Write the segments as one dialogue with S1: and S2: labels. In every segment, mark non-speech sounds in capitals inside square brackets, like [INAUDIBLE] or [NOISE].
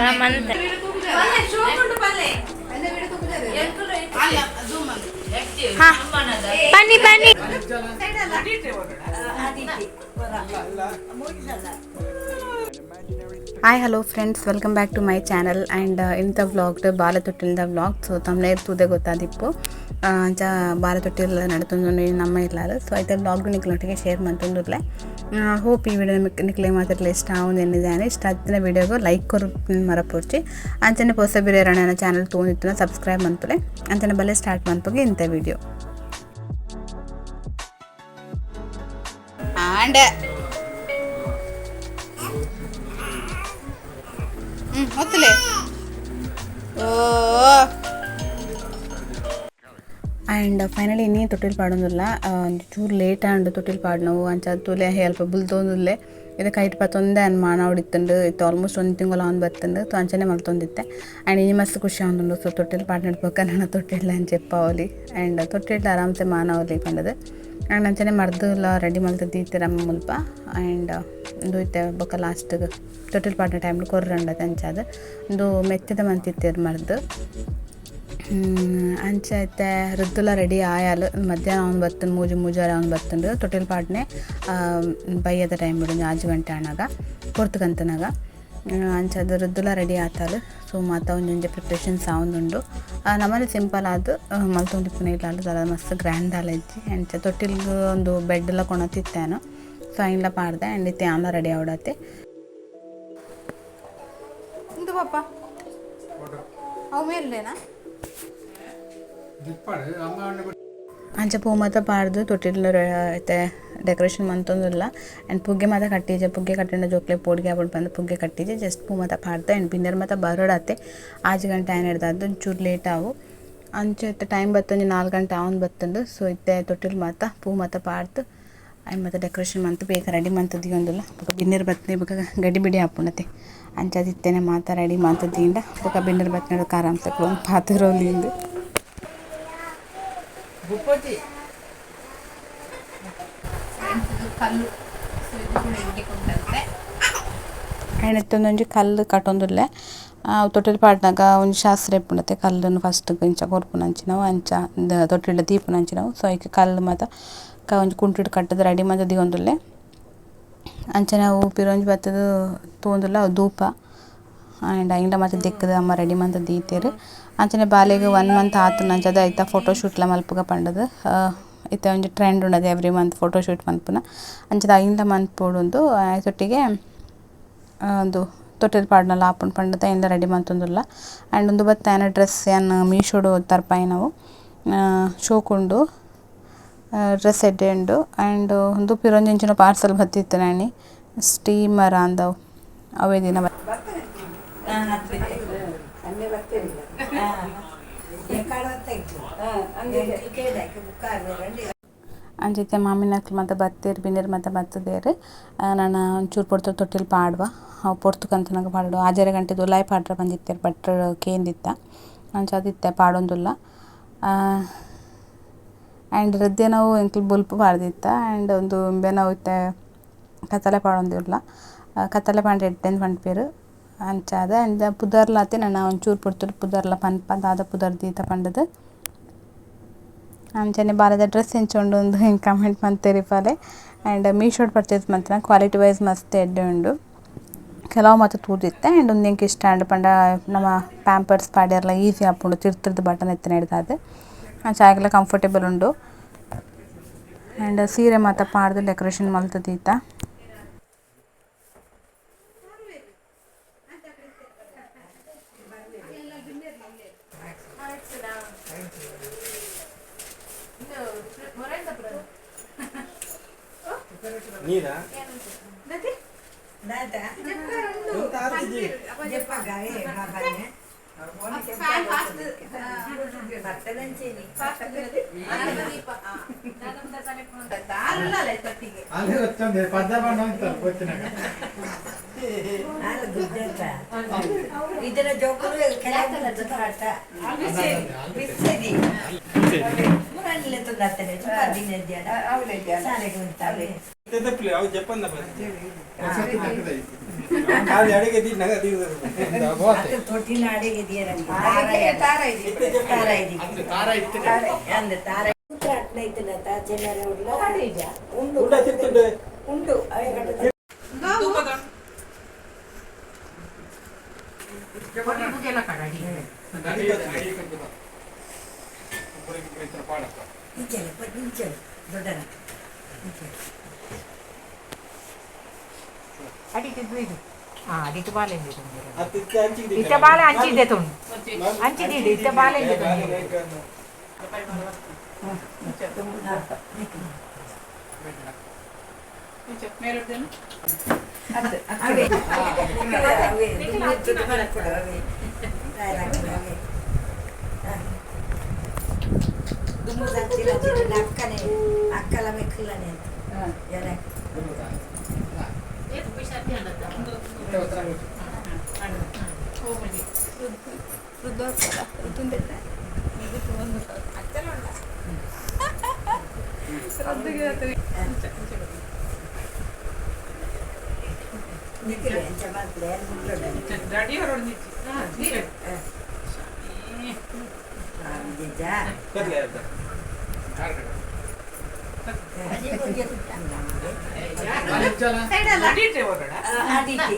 S1: Ramanatha. Vale, yo con tu padre.
S2: ಬನ್ನಿ ಬನ್ನಿ. Hi hello friends welcome back to my channel and ಇಂಥ ವ್ಲಾಗ್ಡ್ ಬಾಲ ತೊಟ್ಟಿಲ್ದ vlog so ತಮ್ಮನೇ ಇರ್ತದೆ ಗೊತ್ತಾದಿಪ್ಪು ಜ ಬಾಲ ತೊಟ್ಟಿಲ್ಲ ನಡೆತೊಂದು ನಮ್ಮ ಇರ್ಲಾರ. ಸೊ ಐತೆ ವ್ಲಾಗ್ ನಿಕ್ಲೊಟ್ಟಿಗೆ ಶೇರ್ ಮಾಡ್ತೊಂದುರ್ಲೆ. ಹೋಪ್ ಈ ವಿಡಿಯೋ ನಿಕ್ಲೆ ಮಾತ್ರ ಇಷ್ಟ ಆಗಿ ಏನಿದೆ ಇಷ್ಟ ಆಗ್ತಿನ ವಿಡಿಯೋಗೂ ಲೈಕ್ ಕೊರು ಮರಪೋರ್ಚಿ. ಅಂಚನೆ ಹೊಸ ಬಿರಿಯಾರಣ ಚಾನಲ್ ತೊಗೊಂಡಿತ್ತು ಸಬ್ಸ್ಕ್ರೈಬ್ ಮಾಡ್ಪಲೆ ಅಂಚನೆ ಬಲ್ಲೇ ಸ್ಟಾರ್ಟ್ ಮಾಡ್ಪೋಗಿ ಇಂಥ ವಿಡಿಯೋ ಆಂಡ ಹ್ಞೂ ಹೊತ್ತಲೆ ಓ ಆ್ಯಂಡ್ ಫೈನಲಿ ಇನ್ನೇ ತೊಟ್ಟಿಲ್ ಪಾಡೋದಿಲ್ಲ ಚೂರು ಲೇಟ್ ಆಂಡ್ ತೊಟ್ಟಿಲ್ ಪಾಡ್ನವು ಅಂಚ ತುಲೆ ಹೆಲ್ಪ ಬುಲ್ತೊಂದುಲ್ಲೆ ಇದು ಇದಕ್ಕೆ ಬತ್ತೊಂದೆ ಆ್ಯಂಡ್ ಮಾನ ಹೊಡಿತಂಡು ಇತ್ತು ಆಲ್ಮೋಸ್ಟ್ ಒಂದು ತಿಂಗಳು ಅವ್ನು ಅಂಚನೆ ಮಲ್ತೊಂದಿತ್ತೆ. ಆ್ಯಂಡ್ ಈ ಮಸ್ತ್ ಖುಷಿ ಅವನು ಸೊ ತೊಟ್ಟಿಲ್ ಪಾಟ್ ನೆಡ್ಬೇಕು ನಾನು ತೊಟ್ಟಿಲ್ಲ ಅಂತ ಚೆಪ್ಪ ಅವಲಿ ಆ್ಯಂಡ್ ತೊಟ್ಟಿಲ್ಲ ಆರಾಮ್ಸೆ ಮಾನ ಅವಲಿ ಬಂದದು ಆ್ಯಂಡ್ ಅಂಚನೆ ರೆಡಿ ಮಲ್ತದ್ದು ಇತ್ತು ರಮ್ಮ ಮುಲ್ಪ. ಆ್ಯಂಡ್ ಇದು ಇತ್ತೆ ಬೊಕ್ಕ ಲಾಸ್ಟಿಗೆ ತೊಟ್ಟಿಲ್ ಪಾಟ್ನ ಟೈಮ್ ಕೊರ್ರಂಡತ್ತೆ ಅಂಚಾದ ಇದು ಮೆತ್ತದ ಮಂತಿತ್ತು ಮರ್ದು. ಅಂಚ ಐತೆ ರುದ್ದುಲ ರೆಡಿ ಆಯಾಲು. ಮಧ್ಯಾಹ್ನ ಅವ್ನು ಬರ್ತಂದು ಮೂಜಿ ಮೂಜಾರ ಅವ್ನು ಬರ್ತಂಡು ತೊಟ್ಟಿಲ್ ಪಾಡ್ನೆ ಬೈಯದ ಟೈಮ್ ಬಿಡು ಆಜು ಗಂಟೆ ಅಣ್ಣಾಗ ಕೊರ್ತಕಂತನಾಗ ಅಂಚದ ರುದ್ದುಲ ರೆಡಿ ಆತಾಲು. ಸೊ ಮಾತ ಒಂಜೊಂಜೆ ಪ್ರಿಪ್ರೇಷನ್ಸ್ ಆವೊಂದುಂಡು ನಮ್ಮಲ್ಲಿ ಸಿಂಪಲ್ ಆದು ಮಲ್ತೊಂದಿಪ್ಪುನ ಇಲ್ಲ ಅಲ್ಲ ಮಸ್ತ್ ಗ್ರ್ಯಾಂಡ್ ಆಲ ಇಜ್ಜಿ ಅಂಚ ತೊಟ್ಟಿಲ್ಗೆ ಒಂದು ಬೆಡ್ ಎಲ್ಲ ಕೊಣತಿತ್ತೇನು ಸೊ ಇಲ್ಲ ಪಾಡ್ದೆ ಆ್ಯಂಡ್ ಇತ್ತೆ ಆಮ್ಲ ರೆಡಿ ಆವಡತ್ತೆ ಇದು ಪಾಪ? ಅವು ಅಂಚ ಪೂ ಮಾತ ಪಾಡ್ದು ತೊಟ್ಟಿಲ್ ಐತೆ ಡೆಕೋರೇಷನ್ ಮಂತೊಂದಿಲ್ಲ. ಆ್ಯಂಡ್ ಪುಗ್ಗೆ ಮಾತ ಕಟ್ಟಿಜೆ ಪುಗ್ಗೆ ಕಟ್ಟಿನ ಜೋಕ್ಲೆ ಪೋಡ್ಗೆ ಆಗ್ಬಿಟ್ಟು ಬಂದು ಪುಗ್ಗೆ ಕಟ್ಟಿಜೆ ಜಸ್ಟ್ ಪೂ ಮಾತ ಪಾಡ್ದೆ. ಆ್ಯಂಡ್ ಬಿನ್ನರ್ ಮಾತ ಬರೋಡತ್ತೆ ಆಜು ಗಂಟೆ ಏನು ಹಿಡ್ದು ಚೂರು ಲೇಟ್ ಆವು. ಅಂಚೆ ಇತ್ತೆ ಟೈಮ್ ಬತ್ತೊಂದು, ನಾಲ್ಕು ಗಂಟೆ ಅವನ್ ಬತ್ತಂದು. ಸೊ ಇತ್ತೆ ತೊಟ್ಟಿಲ್ ಮಾತ ಪೂ ಮಾತ ಪಾಡ್ದು. ಆ್ಯಂಡ್ ಮತ್ತೆ ಡೆಕೋರೇಷನ್ ಮಂತ್ ಬೇಕು ರೆಡಿ ಮಂತದ್ದು ಒಂದಿಲ್ಲ. ಬಿನ್ನರ್ ಬತ್ತನೆ ಬೊಕ ಗಡಿ ಬಿಡಿ ಹಾಪುಣತೆ ಅಂಚದಿತ್ತೇನೆ ಮಾತ ರೆಡಿ ಮಂತದ್ದಿಂದ ಬೊಕ ಬಿನ್ನರ್ ಬತ್ತನೆ ಆರಾಮ್ಸೆ ಒಂದು ಪಾತಿರೋಲಿಂದು
S1: ಗುಪ್ಪತಿ
S2: ಕಲ್ಲು ಹೆಣೆತ್ತೊಂದೊಂಜಿ ಕಲ್ಲು ಕಟ್ಟೊಂದುಲ್ಲೆ ತೊಟ್ಟಿಲ್ ಪಾಡ್ನಾಗ ಒಂಜಿ ಶಾಸ್ತ್ರ ಎಪ್ಪುಂಡತೆ ಕಲ್ಲನ್ನು ಫಸ್ಟ್ ಇಂಚ ಕೊರ್ಪುನಂಚಿನವು ಅಂಚ ತೊಟ್ಟಿಲ ದೀಪುನಂಚಿನವು ಸೊ ಈಗ ಕಲ್ಲು ಮಾತ ಕ ಒಂಜಿ ಕುಂಟಿಡ್ ಕಟ್ಟದ ರೆಡಿ ಮಾತ ದಿಗೊಂದುಲ್ಲೆ. ಅಂಚನೆ ಅವು ಪಿರೊಂಜಿ ಬತ್ತದು ತೂಂದುಲ್ಲ ಅವು ಧೂಪ. ಆ್ಯಂಡ್ ಐಂಡ ಮಾತ ದಿಕ್ಕದ ಅಮ್ಮ ರೆಡಿ ಮಂತ್ ದೀತೆರ್. ಅಂಚನೆ ಬಾಲೆಗ್ ಒನ್ ಮಂತ್ ಆತು ನಂಚದ ಐತ ಫೋಟೋ ಶೂಟ್ಲ ಮಲ್ಪುಗ ಪಂಡದ. ಇತ್ತೆ ಒಂಜಿ ಟ್ರೆಂಡ್ ಉಂಡದು ಎವ್ರಿ ಮಂತ್ ಫೋಟೋ ಶೂಟ್ ಮನ್ಪುನ ಅಂಚದ ಐಂಡ ಮಂತ್ ಪೋಡುಂದು ಆಯ್ತೊಟ್ಟಿಗೆ ಒಂದು ತೊಟ್ಟಿಲ್ ಪಾಡ್ನಲ ಆಪುಂಡು ಪಂಡದ, ಇಂದ ರೆಡಿ ಮಂತೊಂದುಲ್ಲ ಆ್ಯಂಡ್ ಒಂದು ಬತ್ತ ಏನ ಡ್ರೆಸ್ ಏನ್ ಮೀಶೋಡು ತರ್ಪಾಯಿ ನಾವು. ಶೋಕುಂಡು ಡ್ರೆಸ್ ಎಡ್ಡೆ ಉಂಡು. ಆ್ಯಂಡ್ ಒಂದು ಪಿರೊಂಜಿಂಚಿನ ಪಾರ್ಸಲ್ ಬತ್ತಿತ್ತು ನಾಣಿ ಸ್ಟೀಮರ್ ಅಂದವು. ಅವೇ ದಿನ
S1: ಅಲ್ಲೇ ಬರ್ತೇನೆ
S2: ಅಂಚೈತೆ ಮಾಮಿನ ಅಕ್ಲು ಮಾತ ಬತ್ತೇರು ಬಿನ್ನೇರು ಮಾತ ಬತ್ತದೇರು ನಾನು ಒಂಚೂರು ಪೊಡ್ತು ತೊಟ್ಟಿಲ್ ಪಾಡ್ವ. ಅವು ಪೊರ್ತು ಕಂತನಾಗ ಪಾಡು ಆಜರೆ ಗಂಟೆ ದುಲಾಯ್ ಪಾಡ್ರ ಬಂದಿತ್ತೇರು ಭಟ್ರ ಕೇಂದಿತ್ತ. ಅಂಚ ಅದಿತ್ತೆ ಪಾಡೊಂದುಲ್ಲ. ಆ್ಯಂಡ್ ರದ್ದೆ ನಾವು ಎಂಕ್ಲು ಬುಲ್ಪು ಪಾಡ್ದಿತ್ತ. ಆ್ಯಂಡ್ ಒಂದು ಇಂಬೆ ನಾವು ಇತ್ತೆ ಕತ್ತಲೆ ಪಾಡೊಂದಿಲ್ಲ ಕತ್ತಲೆ ಪಾಂಡೆ ಎಡ್ಡೆಂದು ಪಂಡ್ಪೇರು ಅಂಚಾದ ಆ್ಯಂಡ್ ಪುದರ್ಲಾತೆ ನಾನು ಒಂಚೂರು ಪೊರ್ತುಡು ಪುದರ್ಲ ಪನ್ಪ ದಾದ ಪುದರ್ ದೀತ ಪಂಡದು. ಅಂಚನೆ ಬಾಲದ ಡ್ರೆಸ್ ಹೆಂಚೊಂಡು ಒಂದು [LAUGHS] ಹಿಂಗೆ ಕಮೆಂಟ್ ಮಂತೇರಿ ಪಾಲೆ ಆ್ಯಂಡ್ ಮೀಶೋಡ್ ಪರ್ಚೇಸ್ ಮಂತನ ಕ್ವಾಲಿಟಿ ವೈಸ್ ಮಸ್ತ್ ಎಡ್ಡೆ ಉಂಡು. ಕೆಲವು ಮಾತ್ರ ತೂದಿತ್ತೆ ಆ್ಯಂಡ್ ಒಂದು ಎಂಕ್ ಇಷ್ಟ ಅಂಡ್ ಪಂಡ ನಮ್ಮ ಪ್ಯಾಂಪರ್ಸ್ ಪಾಡ್ಯರ್ಲ ಈಸಿ ಆಪುಂಡು, ತಿರ್ತಿರ್ದು ಬಟನ್ ಎತ್ತಿನ ಹಿಡ್ದಾದೆ ಚಾಯ್ಗೆಲ್ಲ ಕಂಫರ್ಟೇಬಲ್ ಉಂಡು. ಆ್ಯಂಡ್ ಸೀರೆ ಮಾತ ಪಾಡ್ದು ಡೆಕೋರೇಷನ್ ಮಲ್ತದೀತ
S1: తట్టదంచేది
S3: అదే వచ్చింది పద్దాబండ వచ్చినాక
S1: ఇద్దరు జోకులు కలెక్ట్ ಬಿಚ್ಚದಿ ಮುರಳಿಲೆತ್ತದ ಅತ್ತನೆ ಸುಪಾದಿನ ಇದ್ಯಾಡ ಸಾಲೆಗೆ ಉಂಟಾವೆ
S3: ತಪ್ಪಲಿ ಅವು ಜಪ್ಪಂದ ಕಾದು ಅಡಿಗೆ ನಗ
S1: ಅತ್ತ ತೊಟ್ಟಿನ ಅಡಿಗೆ ದಿಯರಂಗಿ ತಾರ
S4: అడిగి ఇది ఇటు బాగాలేదు ఇట్ట బాగా అంచి తెతుంది అంచి తీడు ఇట్ట బాగాలేదు
S1: దుమ్ము అక్కనే అక్కల మెక్కులనే ಆಡಿಟಿ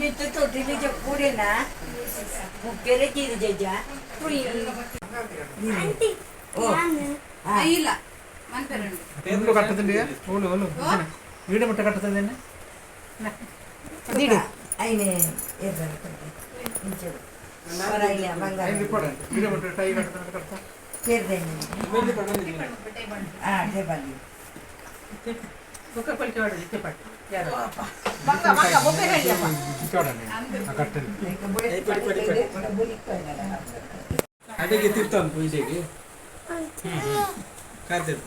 S1: నీతో తొట్టిలు చెప్పుడేనా ముగ్గరే జీది జజ్జ
S3: ఎందుకు కట్టదండి ఓలు ఓలు వీడ ముట్ట కట్టదండి
S1: ఆయన వీడ ముట్ట టై కట్టదండి కడతా చేరదండి ఒక పలికి
S3: వాడు చెప్పండి Manga, manga, vos
S1: me ¿A qué
S3: te están? ¿Puedes
S1: ir? ¿Cartel?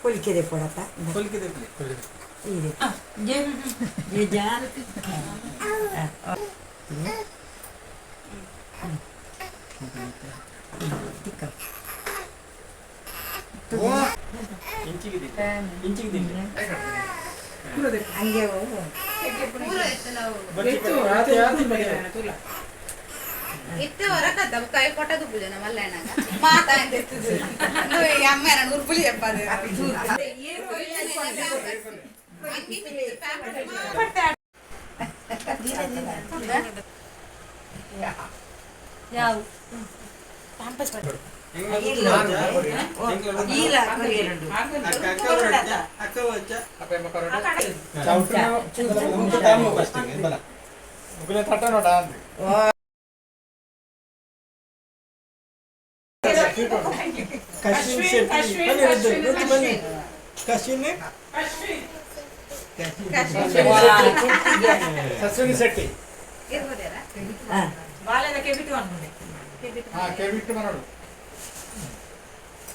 S1: ¿Puedes
S3: ir de por acá?
S1: Por acá?
S3: Ir de
S1: de de por
S3: acá? ¿Puedes ir de.
S1: ಹಂಗೆ ಹೋಗು
S5: ಇತ್ತೆ ಹೊರಕ ದಬ್ ಕೈ ಕೊಟ್ಟದು ಪೂಜೆ ನಮ್ಮಲ್ಲ ಮಾತಾ ಅಂತ
S3: ಅಮ್ಮ ನಾನು ಉರ್ಪುಲಿ ಅಪ್ಪ ಯಾವ ಪ್ಯಾಂಪಸ್ ಕಶ್ವಿನಿ ಶೆಟ್ಟಿ ಬಾಲ್ಯದ ಕೆಬಿಟು ಅನ್ಕೊಂಡೆ
S1: ಹಾ
S3: ಕೆಬಿಟ್ಟು ಮಾಡೋದು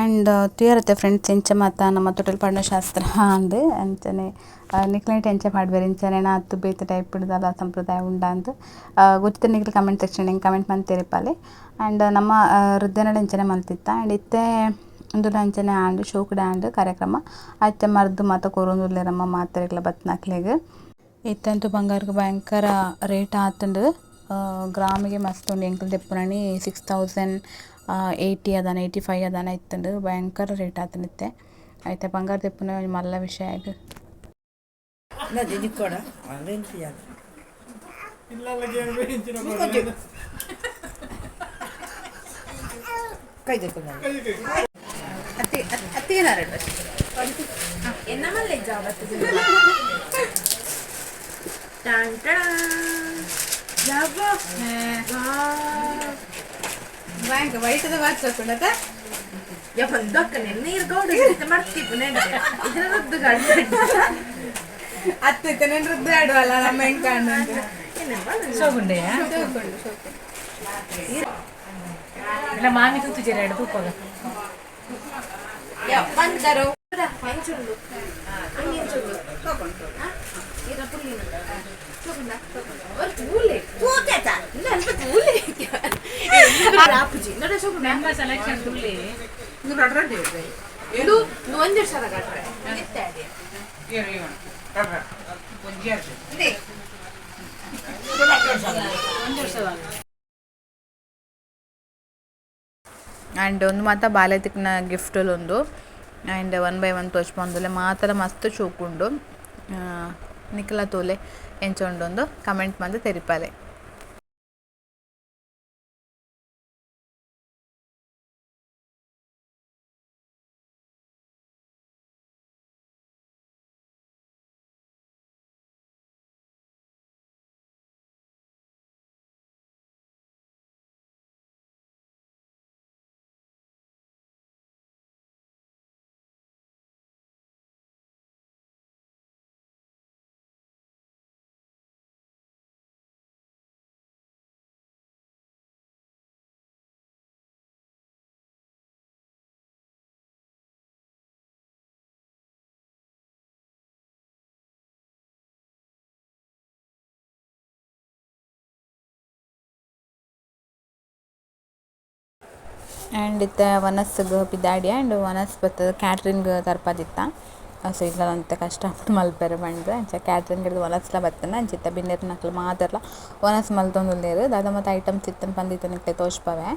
S2: And ತುಯರತ್ತೆ ಫ್ರೆಂಡ್ಸ್ ಎಂಚ ಮಾತ, ನಮ್ಮ ತೊಟಲ್ ಪಡ್ನ ಶಾಸ್ತ್ರ ಅಂದ್ ಅಂಚನೆ ನಿಕ್ಲೈಟ್ ಎಂಚ ಪಾಡ್ಬೇರು ಇಂಚನೆ ಆತು ಬೇತೆ ಟೈಪ್ ಹಿಡ್ದಲ್ಲ, ಸಂಪ್ರದಾಯ ಉಂಡ ಅಂತ. ಗೊತ್ತಿದ್ದ ನಿಕ್ಲು ಕಮೆಂಟ್ ಸೆಕ್ಷನ್ ಹಿಂಗೆ ಕಮೆಂಟ್ ಮಾಡ್ತೀರಿ ಪಾಲೆ. ಆ್ಯಂಡ್ ನಮ್ಮ ವೃದ್ಧನಡೆ ಎಂಚನೆ ಮಲ್ತಿತ್ತ. ಆ್ಯಂಡ್ ಇತ್ತೆ ಒಂದು ಅಂಚನೆ ಆಂಡ್ ಶೋಕುಡ ಆಂಡ್ ಕಾರ್ಯಕ್ರಮ. ಆಯ್ತು ಮರ್ದು ಮಾತ ಕೊರೊಂದುಲ್ಲೆರಮ್ಮ ಮಾತ್ರೆಗಳ ಬತ್ನಾಕ್ಲೆಗ್. ಇತ್ತಂತೂ ಬಂಗಾರಕ್ಕೆ ಭಯಂಕರ ರೇಟ್ ಆತಂಡು ಗ್ರಾಮಿಗೆ ಮಸ್ತ್ ಉಂಡು. ಎಂಕಲ್ ತೆಪ್ಪುನಣಿ ಸಿಕ್ಸ್ ತೌಸಂಡ್ ಏಯ್ಟಿ ಅದಾನ ಏಯ್ಟಿ ಫೈವ್ ಅದಾನ ಇತ್ತಂಡು ಭಯಂಕರ ರೇಟ್ ಆತನಿತ್ತೆ ಆಯ್ತಾ ಬಂಗಾರ ತೆಪ್ಪುನ ಮಲ್ಲ ವಿಷಯ ಆಗ
S6: ನದಿ ನಿಕ್ಕೋಣ ಅಲ್ಲೇಂತಿ ಅದು ಕೈ ತೆಕ್ಕೊಂಡು
S5: ಅತ್ತಿ ಅತ್ತಿ ಏನಾರು
S6: ಎನ್ನ ಮಲ್ಲೆ ಜಾಬತ್ತು
S5: ಬ್ಯಾಂಕ್ ವೈಟದ ವಾಚ್ ಹಾಕೊಂಡತ
S6: ನೀರು ಗೌಡ ಮಾಡ್ತಿಪ್ಪು ನೆನ್ನೆ ಇದರ ರದ್ದು ಗಾಡಿ
S5: ಅತ್ತೆ ನೆನ್ರದ್ದು ಆಡುವಲ್ಲ ನಮ್ಮ ಹೆಂಗ್ ಕಾಣು
S4: ಸೋಗುಂಡೆಯ
S5: ಶೋಕೊಂಡು ಶೋಕೊಂಡು
S4: ಇಲ್ಲ ಮಾಮಿ ತುತ್ತು ಜರ ಎರಡು ತುಪ್ಪಗ
S5: ಬಂದರು
S6: ಹಂಚುಂಡು ಹಂಗಿಂಚುಂಡು
S5: ತಗೊಂಡು
S6: ಈಗ ಪುಲ್ಲಿನ
S5: ತಗೊಂಡ
S6: ತೂಲೆ ತೂತೆತ ಒಂದು ವರ್ಷ ಕಟ್ರೆ ನಿತ್ತಾಡಿ
S2: ಆ್ಯಂಡ್ ಒಂದು ಮಾತ ಬಾಲೆ ತಿಕ್ನ ಗಿಫ್ಟಲ್ಲಿ ಒಂದು ಆ್ಯಂಡ್ ಒನ್ ಬೈ ಒನ್ ತೋಚ್ಪೊಂದುಲೆ ಮಾತರ ಮಸ್ತ್ ಚೂಕುಂಡು ನಿಖಲ ತೋಲೆ ಎಂಚೊಂಡೊಂದು ಕಮೆಂಟ್ ಮಂದು ತೆರಿಪಾಲೆ ಆ್ಯಂಡ್ [LAUGHS] ಇತ್ತ ವನಸ್ಗೆ ಪಿದಾಡಿ ಆ್ಯಂಡ್ ವನಸ್ ಬತ್ತದ ಕ್ಯಾಟ್ರಿಂಗ್ ತರ್ಪದಿತ್ತ ಸೊ ಇಲ್ಲ ಕಷ್ಟ ಕಷ್ಟಪಟ್ಟು ಮಲ್ಪೆರೆ ಬಂದು ಅಂಚ ಕ್ಯಾಟ್ರಿಂಗ್ ಹಿಡಿದು ವನಸ್ಲ ಬತ್ತನ ಅಂಚಿತ್ತ ಬಿನ್ನೆರ್ ಮಾತೆರ್ಲ ವನಸ್ ಮಲ್ತೊಂದುಲ್ಲೇರು ದಾದ ಮತ್ತು ಐಟಮ್ಸ್ ಇತ್ತನ್ ಬಂದಿತ್ತು ನಿಕ್ಲೆ ತೋಚ್ಪವೆ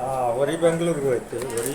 S7: ಆ, ವರಿ ಬೆಂಗಳೂರಿಗೆ ಹೋಯ್ತು. ವರಿ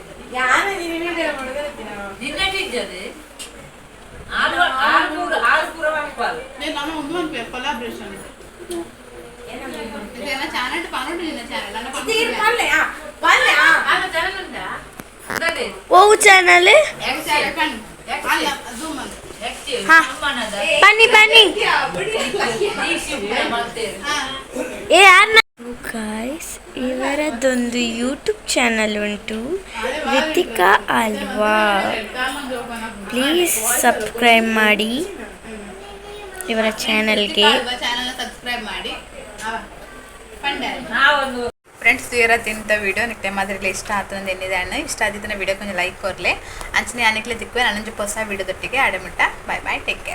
S6: ನಿನ್ನಟ್ಟಿದ್ದದು ನಾನು ಒಮ್ಮೆ ಕೊಲಾಬ್ರೇಷನ್ ಇದೆಲ್ಲ ಚಾನಲ್ ಪನ್ನೊಂಡು
S8: ದಿನ ಚಾನಲ್
S5: ಓ
S8: ಚಾನಲ್ ಬನ್ನಿ ಬನ್ನಿ ಏ ಯಾರ ಗಾಯ್ಸ್ ಇವರದೊಂದು ಯೂಟ್ಯೂಬ್ ಚಾನಲ್ ಉಂಟು, ರಿತಿಕಾ ಅಲ್ವಾ? ಪ್ಲೀಸ್ ಸಬ್ಸ್ಕ್ರೈಬ್ ಮಾಡಿ. ಇವರ ಚಾನಲ್ಗೆ.
S5: ಫ್ರೆಂಡ್ಸ್ ಇವರ ತಿಂತ ವೀಡಿಯೋ ನಿಕ್ ಟೈಮ್ ಇಷ್ಟ ಇಷ್ಟ ಅಂತ ಏನಿದೆ ಅಣ್ಣ. ಇಷ್ಟ ಆದಿತ್ತು ವೀಡಿಯೋ ಕೊಂಚ ಲೈಕ್ ಕೊರ್ಲೆ ಅಂಚನೆ ಅನಿಕ್ಲೆ, ದಿಕ್ಕೇ ನನ್ನ ಹೊಸ ವೀಡಿಯೋದೊಟ್ಟಿಗೆ ಆಡಮಿಟ್ಟ. Bye bye take care